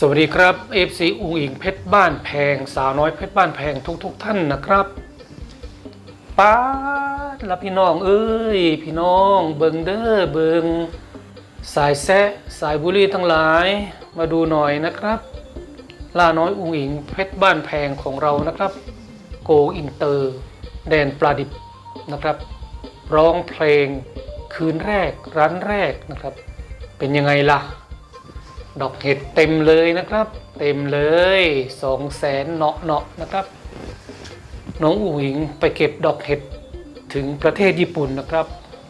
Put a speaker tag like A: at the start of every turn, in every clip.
A: สวัสดีครับ FC อุงอิงเพชรบ้านแพง สาวน้อยเพชรบ้านแพงทุกๆทท่านนะครับป้าดละพี่น้องเอ้ยพี่น้องเบิงเด้อเบิงสายแซะสายบุรีทั้งหลายมาดูหน่อยนะครับล่าน้อยอุงอิงเพชรบ้านแพงของเรานะครับ โกอินเตอร์ แดนปลาดิบนะครับ ร้องเพลงคืนแรกร้านแรกนะครับ เป็นยังไงล่ะ ดอกเห็ดเต็มเลยนะครับ เต็มเลยสองแสนเนาะเนาะนะครับ น้องอูหญิงไปเก็บดอกเห็ดถึงประเทศญี่ปุ่นนะครับ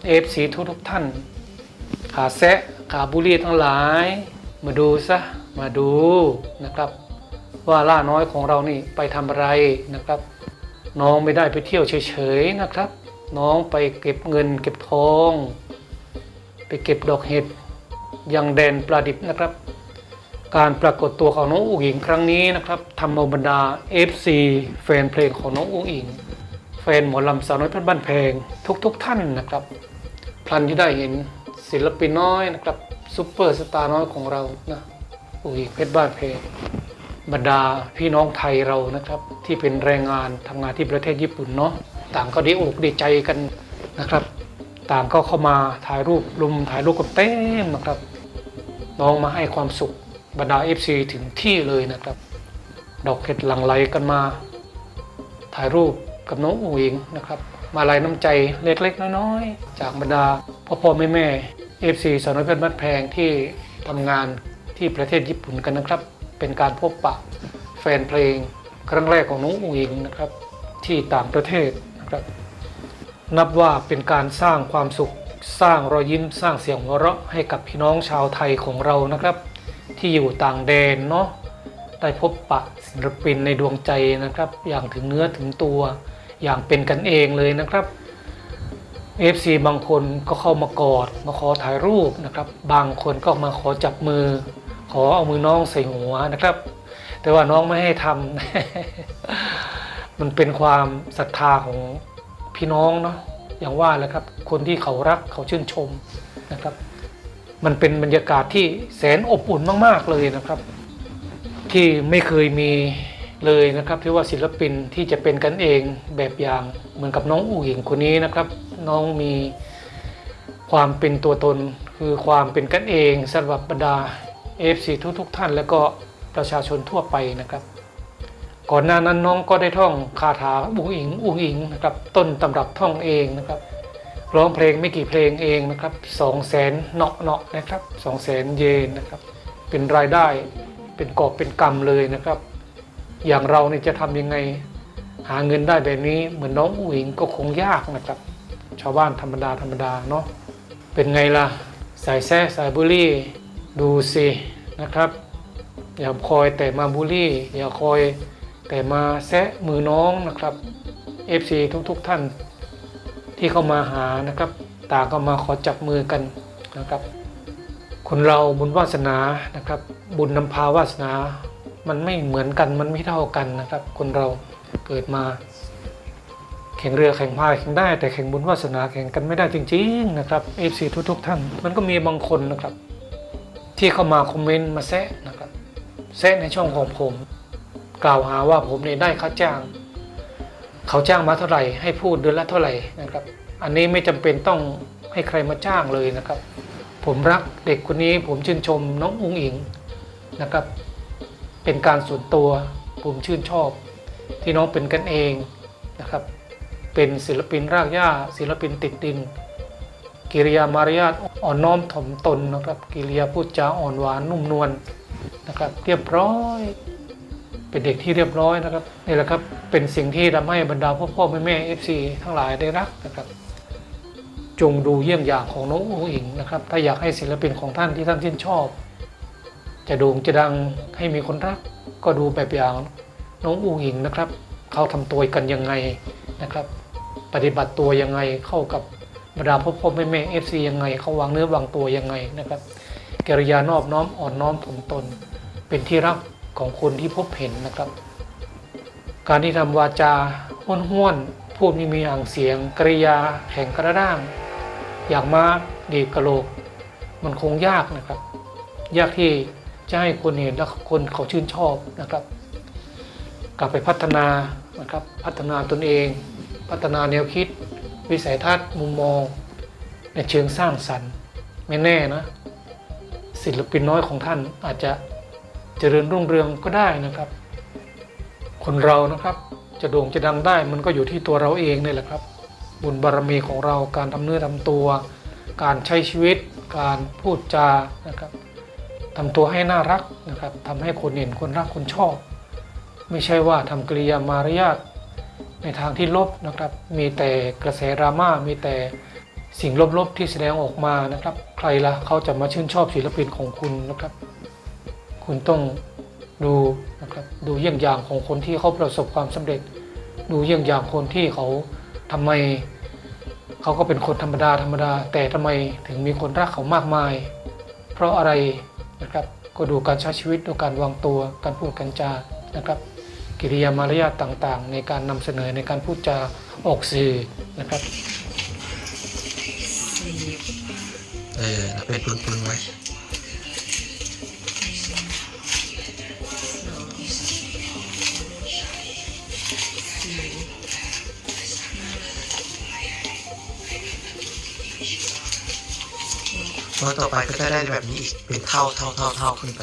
A: เอฟซีทุกทุกท่าน ขาแซะขาบุรีทั้งหลาย มาดูซะมาดูนะครับ ว่าล่าน้อยของเรานี่ไปทำอะไรนะครับ น้องไม่ได้ไปเที่ยวเฉยๆนะครับ น้องไปเก็บเงินเก็บทอง ไปเก็บดอกเห็ดยังแดนปลาดิบนะครับ การปรากฏตัวของน้องอุ๋งอิงครั้งนี้นะครับทำเอาบรรดา FC แฟนเพลงของน้องอุ๋งอิง แฟนหมอลำสาวน้อยเพชรบ้านแพงทุกๆทท่านนะครับ พลันที่ได้เห็นศิลปินน้อยนะครับซุปเปอร์สตาร์น้อยของเรานะอุ๋งอิงเพชรบ้านแพงบรรดาพี่น้องไทยเรานะครับ ที่เป็นแรงงานทำงานที่ประเทศญี่ปุ่นเนาะต่างก็ดีอกดีใจกันนะครับ ต่างก็เข้ามาถ่ายรูปรุมถ่ายรูปกันเต็มนะครับ น้องมาให้ความสุข บรรดา FC ถึงที่เลยนะครับ ดอกเห็ดหลังไหลกันมา ถ่ายรูปกับน้องอุ๋งอิงนะครับ มาลายน้ำใจเล็กๆน้อยๆ จากบรรดาพ่อพ่อแม่แม่ FC สาวน้อยเพชรบ้านแพงที่ทำงานที่ประเทศญี่ปุ่นกันนะครับ เป็นการพบปะแฟนเพลงครั้งแรกของน้องอุ๋งอิงนะครับ ที่ต่างประเทศนะครับ นับว่าเป็นการสร้างความสุขสร้างรอยยิ้มสร้างเสียงหัวเราะให้กับพี่น้องชาวไทยของเรานะครับ ที่อยู่ต่างแดนเนาะได้พบปะศิลปินในดวงใจนะครับ อย่างถึงเนื้อถึงตัวอย่างเป็นกันเองเลยนะครับ FC บางคนก็เข้ามากอดมาขอถ่ายรูปนะครับ บางคนก็มาขอจับมือ ขอเอามือน้องใส่หัวนะครับ แต่ว่าน้องไม่ให้ทำมันเป็นความศรัทธาของพี่น้องเนาะอย่างว่าแหละครับ คนที่เขารักเขาชื่นชมนะครับ มันเป็นบรรยากาศที่แสนอบอุ่นมาก ๆเลยนะครับ ที่ไม่เคยมีเลยนะครับที่ว่าศิลปินที่จะเป็นกันเองแบบอย่างเหมือนกับน้องอู่หญิงคนนี้นะครับ น้องมีความเป็นตัวตนคือความเป็นกันเองสำหรับบรรดา FC ทุกๆทท่าน และก็ประชาชนทั่วไปนะครับ ก่อนหน้านั้นน้องก็ได้ท่องคาถาอุงอิงอุงอิงนะครับต้นตำรับท่องเองนะครับ ร้องเพลงไม่กี่เพลงเองนะครับสองแสนเนาะเนาะนะครับสองแสนเยนนะครับ เป็นรายได้เป็นกอบเป็นกำเลยนะครับ อย่างเราเนี่ยจะทำยังไงหาเงินได้แบบนี้เหมือนน้องอุงอิงก็คงยากนะครับ ชาวบ้านธรรมดาธรรมดาเนาะเป็นไงล่ะสายแซ่สายบุรี่ดูสินะครับ อย่าคอยแต่มาบูลลี่ อย่าคอยแต่มาแซะมือน้องนะครับ FC ทุกๆทท่าน ที่เข้ามาหานะครับ ต่างก็มาขอจับมือกันนะครับ คนเราบุญวาสนานะครับ บุญนำพาวาสนา มันไม่เหมือนกันมันไม่เท่ากันนะครับ คนเราเกิดมา แข่งเรือแข่งพายแข่งได้ แต่แข่งบุญวาสนาแข่งกันไม่ได้จริง ๆ นะครับ FC ทุกๆท่าน มันก็มีบางคนนะครับ ที่เข้ามาคอมเมนต์มาแซะนะครับแซะในช่องของผม กล่าวหาว่าผมเนี่ยได้ค่าจ้าง เขาจ้างมาเท่าไหร่ให้พูดเดือนละเท่าไหร่นะครับ อันนี้ไม่จำเป็นต้องให้ใครมาจ้างเลยนะครับ ผมรักเด็กคนนี้ผมชื่นชมน้องอุ้งอิงนะครับ เป็นการส่วนตัวผมชื่นชอบ ที่น้องเป็นกันเองนะครับ เป็นศิลปินรากหญ้าศิลปินติดดิน กิริยามารยาทอ่อนน้อมถ่อมตนนะครับ กิริยาพูดจาอ่อนหวานนุ่มนวลนะครับ เรียบร้อย เป็นเด็กที่เรียบร้อยนะครับนี่แหละครับเป็นสิ่งที่ทำให้บรรดาพ่อพ่อแม่แม่เอฟซีทั้งหลายได้รักนะครับจงดูเยี่ยงอย่างของน้องอุ๋งอิงนะครับ ถ้าอยากให้ศิลปินของท่านที่ท่านชื่นชอบ จะโด่งจะดังให้มีคนรัก ก็ดูแบบอย่างน้องอุ๋งอิงนะครับ เขาทำตัวกันยังไงนะครับ ปฏิบัติตัวยังไงเข้ากับบรรดาพ่อพ่อแม่แม่เอฟซียังไง เขาวางเนื้อวางตัวยังไงนะครับกิริยานอบน้อมอ่อนน้อมถ่อมตน เป็นที่รัก ของคนที่พบเห็นนะครับ การที่ทำวาจาห้วนๆ พูดไม่มีอ่างเสียงกริยาแข็งกระด้าง อย่างมาดีดกระโหลก มันคงยากนะครับ ยากที่จะให้คนเห็นและคนเขาชื่นชอบนะครับ กลับไปพัฒนานะครับ พัฒนาตนเอง พัฒนาแนวคิด วิสัยทัศน์มุมมอง ในเชิงสร้างสรรค์ ไม่แน่นะ ศิลปินน้อยของท่านอาจจะ เจริญรุ่งเรืองก็ได้นะครับ คนเรานะครับจะโด่งจะดังได้มันก็อยู่ที่ตัวเราเองนี่แหละครับ บุญบารมีของเราการทำเนื้อทำตัว การใช้ชีวิต การพูดจานะครับทำตัวให้น่ารักนะครับทำให้คนเห็นคนรักคนชอบ ไม่ใช่ว่าทำกิริยามารยาทในทางที่ลบนะครับ มีแต่กระแสดราม่ามีแต่สิ่งลบๆที่แสดงออกมานะครับ ใครละเขาจะมาชื่นชอบศิลปินของคุณนะครับ คุณต้องดูนะครับดูเยี่ยงอย่างของคนที่เขาประสบความสำเร็จ ดูเยี่ยงอย่างคนที่เขาทำไมเขาก็เป็นคนธรรมดาธรรมดา แต่ทำไมถึงมีคนรักเขามากมาย เพราะอะไรนะครับก็ดูการใช้ชีวิตดูการวางตัวการพูดการจานะครับ กิริยามารยาทต่างๆ ในการนำเสนอในการพูดจาออกสื่อนะครับ
B: เออแล้วเป็นปึ้งๆไว้ ตัวต่อไปก็จะได้แบบนี้อีกเป็นเท่าเท่าเท่าเท่าขึ้นไป